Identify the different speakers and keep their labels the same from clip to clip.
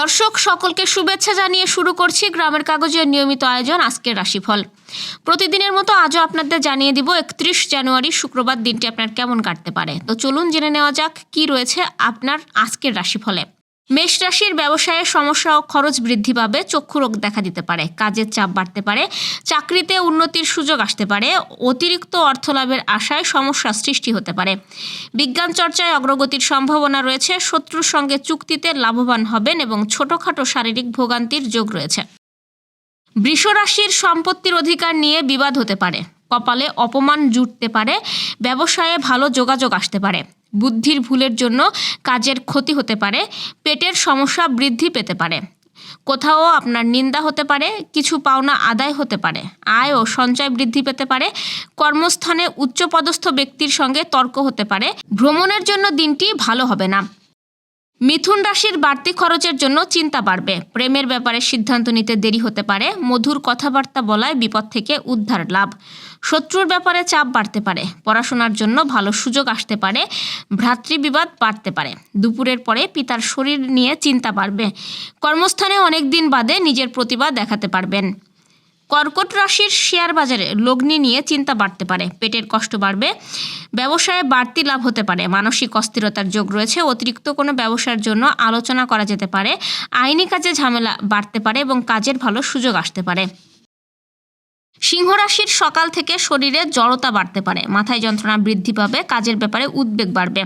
Speaker 1: দর্শক, সকলকে শুভেচ্ছা জানিয়ে শুরু করছি গ্রামের কাগজের নিয়মিত আয়োজন আজকের রাশিফল। প্রতিদিনের মতো আজও আপনাদের জানিয়ে দিব, একত্রিশ জানুয়ারি শুক্রবার দিনটি আপনার কেমন কাটতে পারে। তো চলুন জেনে নেওয়া যাক কি রয়েছে আপনার আজকের রাশিফলে। মেষ রাশির ব্যবসায়ে সমস্যা ও খরচ বৃদ্ধি পাবে, চক্ষু রোগ দেখা দিতে পারে, কাজের চাপ বাড়তে পারে, চাকরিতে উন্নতির সুযোগ আসতে পারে, অতিরিক্ত অর্থ লাভের আশায় সমস্যা সৃষ্টি হতে পারে। বিজ্ঞান চর্চায় অগ্রগতির সম্ভাবনা রয়েছে, শত্রুর সঙ্গে চুক্তিতে লাভবান হবেন এবং ছোটখাটো শারীরিক ভোগান্তির যোগ রয়েছে। বৃষ রাশির সম্পত্তির অধিকার নিয়ে বিবাদ হতে পারে, কপালে অপমান জুটতে পারে, ব্যবসায়ে ভালো যোগাযোগ আসতে পারে। বুদ্ধির ভুলের জন্য কাজের ক্ষতি হতে পারে, পেটের সমস্যা বৃদ্ধি পেতে পারে। কোথাও আপনার নিন্দা হতে পারে, কিছু পাওনা আদায় হতে পারে, আয় ও সঞ্চয় বৃদ্ধি পেতে পারে, কর্মস্থানে উচ্চপদস্থ ব্যক্তির সঙ্গে তর্ক হতে পারে, ভ্রমণের জন্য দিনটি ভালো হবে না। মিথুন রাশির বাড়তি খরচের জন্য চিন্তা বাড়বে। প্রেমের ব্যাপারে সিদ্ধান্ত নিতে দেরি হতে পারে। মধুর কথাবার্তা বলায় বিপদ থেকে উদ্ধার লাভ। শত্রুর ব্যাপারে চাপ বাড়তে পারে। পড়াশোনার জন্য ভালো সুযোগ আসতে পারে। ভ্রাতৃবিবাদ বাড়তে পারে। দুপুরের পরে পিতার শরীর নিয়ে চিন্তা বাড়বে। কর্মস্থানে অনেক দিন বাদে নিজের প্রতিভা দেখাতে পারবেন। কর্কট রাশির শেয়ার বাজারে লগ্নি নিয়ে চিন্তা বাড়তে পারে। পেটের কষ্ট বাড়বে, ব্যবসায় বাড়তি লাভ হতে পারে। মানসিক অস্থিরতার যোগ রয়েছে। অতিরিক্ত কোনো ব্যবসার জন্য আলোচনা করা যেতে পারে। আইনি কাজে ঝামেলা বাড়তে পারে এবং কাজের ভালো সুযোগ আসতে পারে। সিংহ রাশির সকাল থেকে শরীরে জড়তা বাড়তে পারে। মাথায় যন্ত্রণা বৃদ্ধি পাবে, কাজের ব্যাপারে উদ্বেগ বাড়বে।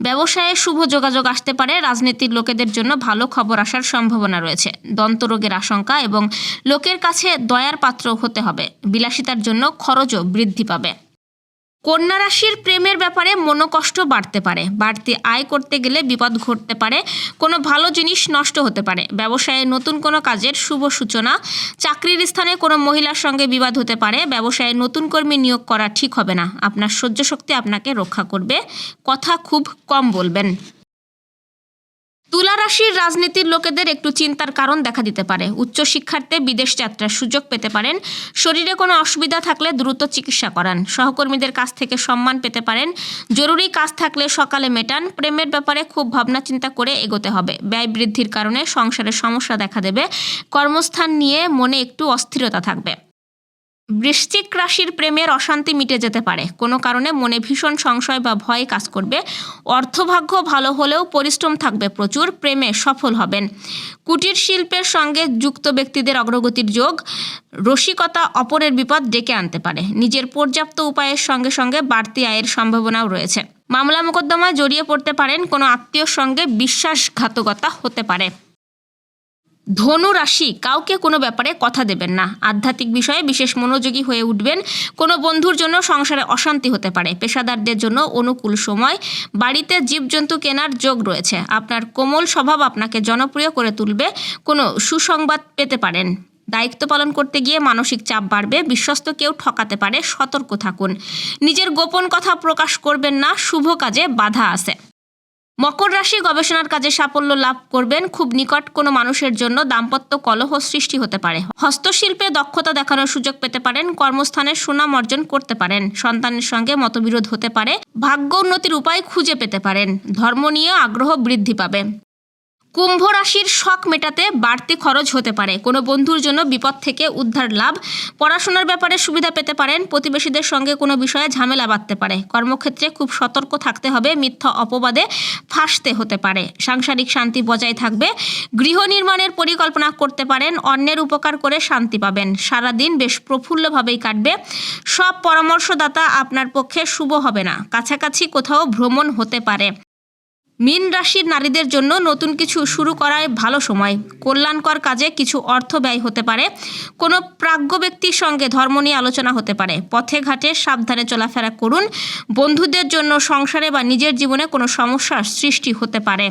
Speaker 1: ব্যবসায়ে শুভ যোগাযোগ আসতে পারে, রাজনীতির লোকেদের জন্য ভালো খবর আসার সম্ভাবনা রয়েছে। দন্তরোগের আশঙ্কা এবং লোকের কাছে দয়ার পাত্র হতে হবে। বিলাসিতার জন্য খরচও বৃদ্ধি পাবে। কন্যা রাশির প্রেমের ব্যাপারে মনোকষ্ট বাড়তে পারে। বাড়তি আয় করতে গেলে বিপদ ঘটতে পারে। কোনো ভালো জিনিস নষ্ট হতে পারে। ব্যবসায়ে নতুন কোনো কাজের শুভ সূচনা। চাকরির স্থানে কোনো মহিলার সঙ্গে বিবাদ হতে পারে। ব্যবসায়ে নতুন কর্মী নিয়োগ করা ঠিক হবে না। আপনার সহ্য শক্তি আপনাকে রক্ষা করবে। কথা খুব কম বলবেন। তুলা রাশির রাজনীতির লোকেদের একটু চিন্তার কারণ দেখা দিতে পারে। উচ্চশিক্ষার্থে বিদেশ যাত্রার সুযোগ পেতে পারেন। শরীরে কোনো অসুবিধা থাকলে দ্রুত চিকিৎসা করান। সহকর্মীদের কাছ থেকে সম্মান পেতে পারেন। জরুরি কাজ থাকলে সকালে মেটান। প্রেমের ব্যাপারে খুব ভাবনা চিন্তা করে এগোতে হবে। ব্যয় বৃদ্ধির কারণে সংসারে সমস্যা দেখা দেবে। কর্মস্থান নিয়ে মনে একটু অস্থিরতা থাকবে। বৃশ্চিক রাশির প্রেমের অশান্তি মিটে যেতে পারে। কোনো কারণে মনে ভীষণ সংশয় বা ভয় কাজ করবে। অর্থভাগ্য ভালো হলেও পরিশ্রম থাকবে প্রচুর, প্রেমে সফল হবেন। কুটির শিল্পের সঙ্গে যুক্ত ব্যক্তিদের অগ্রগতির যোগ রসিকতা অপরের বিপদ ডেকে আনতে পারে। নিজের পর্যাপ্ত উপায়ের সঙ্গে সঙ্গে বাড়তি আয়ের সম্ভাবনাও রয়েছে। মামলা মোকদ্দমায় জড়িয়ে পড়তে পারেন কোনো আত্মীয়র সঙ্গে বিশ্বাসঘাতকতা হতে পারে। ধনু রাশি কাউকে কোনো ব্যাপারে কথা দেবেন না। আধ্যাত্মিক বিষয়ে বিশেষ মনোযোগী হয়ে উঠবেন। কোনো বন্ধুর জন্য সংসারে অশান্তি হতে পারে। পেশাদারদের জন্য অনুকূল সময়। বাড়িতে জীবজন্তু কেনার যোগ রয়েছে। আপনার কোমল স্বভাব আপনাকে জনপ্রিয় করে তুলবে। কোনো সুসংবাদ পেতে পারেন। দায়িত্ব পালন করতে গিয়ে মানসিক চাপ বাড়বে। বিশ্বস্ত কেউ ঠকাতে পারে। সতর্ক থাকুন। নিজের গোপন কথা প্রকাশ করবেন না। শুভ কাজে বাধা আছে। মকর রাশি গবেষণার কাজে সাফল্য লাভ করবেন। খুব নিকট কোনো মানুষের জন্য দাম্পত্য কলহ সৃষ্টি হতে পারে। হস্তশিল্পে দক্ষতা দেখানোর সুযোগ পেতে পারেন, কর্মস্থানে সুনাম অর্জন করতে পারেন, সন্তানের সঙ্গে মতবিরোধ হতে পারে, ভাগ্য উন্নতির উপায় খুঁজে পেতে পারেন, ধর্ম নিয়ে আগ্রহ বৃদ্ধি পাবে। কুম্ভ রাশির শখ মেটাতে বাড়তি খরচ হতে পারে। কোনো বন্ধুর জন্য বিপদ থেকে উদ্ধার লাভ, পড়াশোনার ব্যাপারে সুবিধা পেতে পারেন, প্রতিবেশীদের সঙ্গে কোনো বিষয়ে ঝামেলা বাঁধতে পারে। কর্মক্ষেত্রে খুব সতর্ক থাকতে হবে, মিথ্যা অপবাদে ফাঁসতে হতে পারে। সাংসারিক শান্তি বজায় থাকবে, গৃহ নির্মাণের পরিকল্পনা করতে পারেন, অন্যের উপকার করে শান্তি পাবেন। সারাদিন বেশ প্রফুল্লভাবেই কাটবে। সব পরামর্শদাতা আপনার পক্ষে শুভ হবে না। কাছাকাছি কোথাও ভ্রমণ হতে পারে। মীন রাশির নারীদের জন্য নতুন কিছু শুরু করায় ভালো সময়। কল্যাণকর কাজে কিছু অর্থ ব্যয় হতে পারে। কোনো প্রাজ্ঞ ব্যক্তির সঙ্গে ধর্ম নিয়ে আলোচনা হতে পারে। পথে ঘাটে সাবধানে চলাফেরা করুন। বন্ধুদের জন্য সংসারে বা নিজের জীবনে কোনো সমস্যার সৃষ্টি হতে পারে।